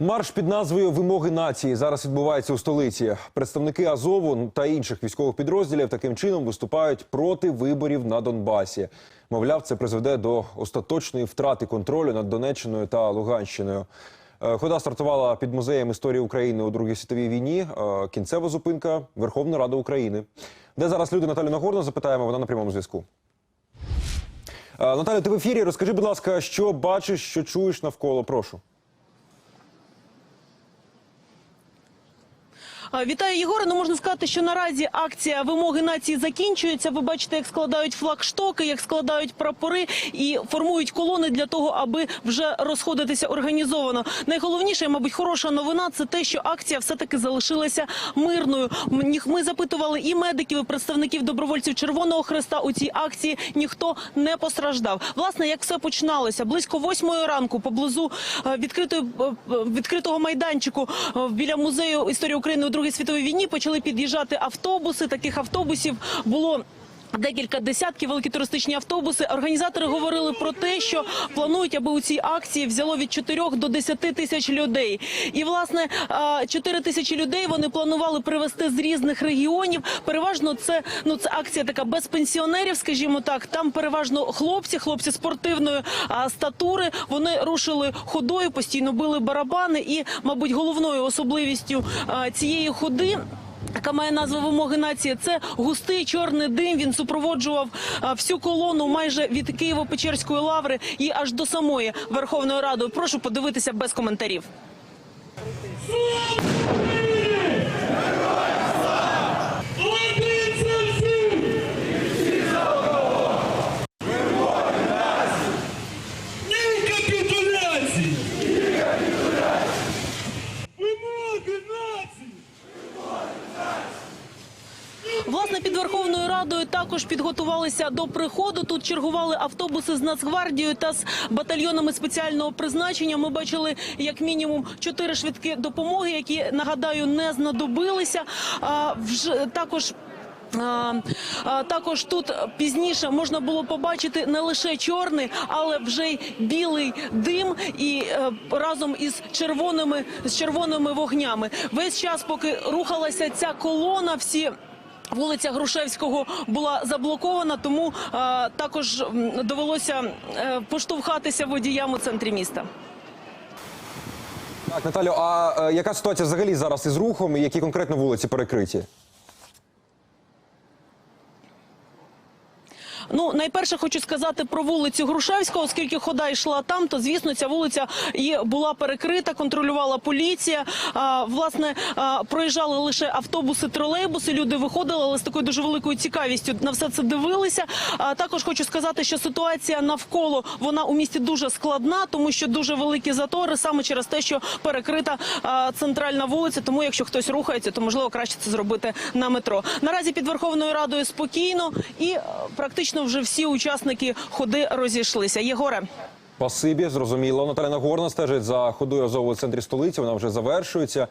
Марш під назвою Вимоги нації зараз відбувається у столиці. Представники Азову та інших військових підрозділів таким чином виступають проти виборів на Донбасі. Мовляв, це призведе до остаточної втрати контролю над Донеччиною та Луганщиною. Е, Хода стартувала під музеєм історії України у Другій світовій війні. Е, Кінцева зупинка Верховна Рада України. Де зараз люди Наталю Нагорну запитаємо? Вона на прямому зв'язку. Е, Наталю, ти в ефірі. Розкажи, будь ласка, що бачиш, що чуєш навколо? Прошу. Вітаю, Єгоре. Ну можна сказати, що наразі акція вимоги нації закінчується. Ви бачите, як складають флагштоки, як складають прапори і формують колони для того, аби вже розходитися організовано. Найголовніше, мабуть, хороша новина це те, що акція все таки залишилася мирною. Ми запитували і медиків, і представників добровольців Червоного Хреста у цій акції. Ніхто не постраждав. Власне, як все починалося близько восьмої ранку поблизу е, відкритої е, е, відкритого майданчику біля музею історії України у Другій світовій війні почали під'їжджати автобуси. Таких автобусів було. Декілька десятків великі туристичні автобуси. Організатори говорили про те, що планують, аби у цій акції взяло від 4 до 10 тисяч людей. І власне 4 тисячі людей вони планували привезти з різних регіонів. Переважно це ну це акція така без пенсіонерів, скажімо так. Там переважно хлопці, хлопці спортивної статури. Вони рушили ходою, постійно били барабани. І, мабуть, головною особливістю цієї ходи. Яка має назву вимоги нації. Це густий чорний дим. Він супроводжував а, всю колону майже від Києво-Печерської лаври і аж до самої Верховної Ради. Прошу подивитися без коментарів. Ні капітуляції! Вимоги нації! Власне, під Верховною Радою також підготувалися до приходу. Тут чергували автобуси з Нацгвардією та з батальйонами спеціального призначення. Ми бачили як мінімум чотири швидкі допомоги, які нагадаю не знадобилися. А, вже також. Також тут пізніше можна було побачити не лише чорний, але вже й білий дим і е, разом із червоними з червоними вогнями. Весь час, поки рухалася ця колона, всі. Вулиця Грушевського була заблокована, тому е, також довелося е, поштовхатися водіям у центрі міста. Так, Наталю, а е, яка ситуація взагалі зараз із рухом і які конкретно вулиці перекриті? Ну, найперше хочу сказати про вулицю Грушевського, оскільки хода йшла там, то звісно ця вулиця і була перекрита, контролювала поліція. Власне, проїжджали лише автобуси, тролейбуси. Люди виходили, але з такою дуже великою цікавістю на все це дивилися. А також хочу сказати, що ситуація навколо вона у місті дуже складна, тому що дуже великі затори саме через те, що перекрита центральна вулиця. Тому, якщо хтось рухається, то можливо краще це зробити на метро. Наразі під Верховною Радою спокійно і е, практично вже всі учасники ходи розійшлися. Єгоре. Спасибі, зрозуміло. Наталя Нагорна стежить за ходою Азову в центрі столиці. Вона вже завершується.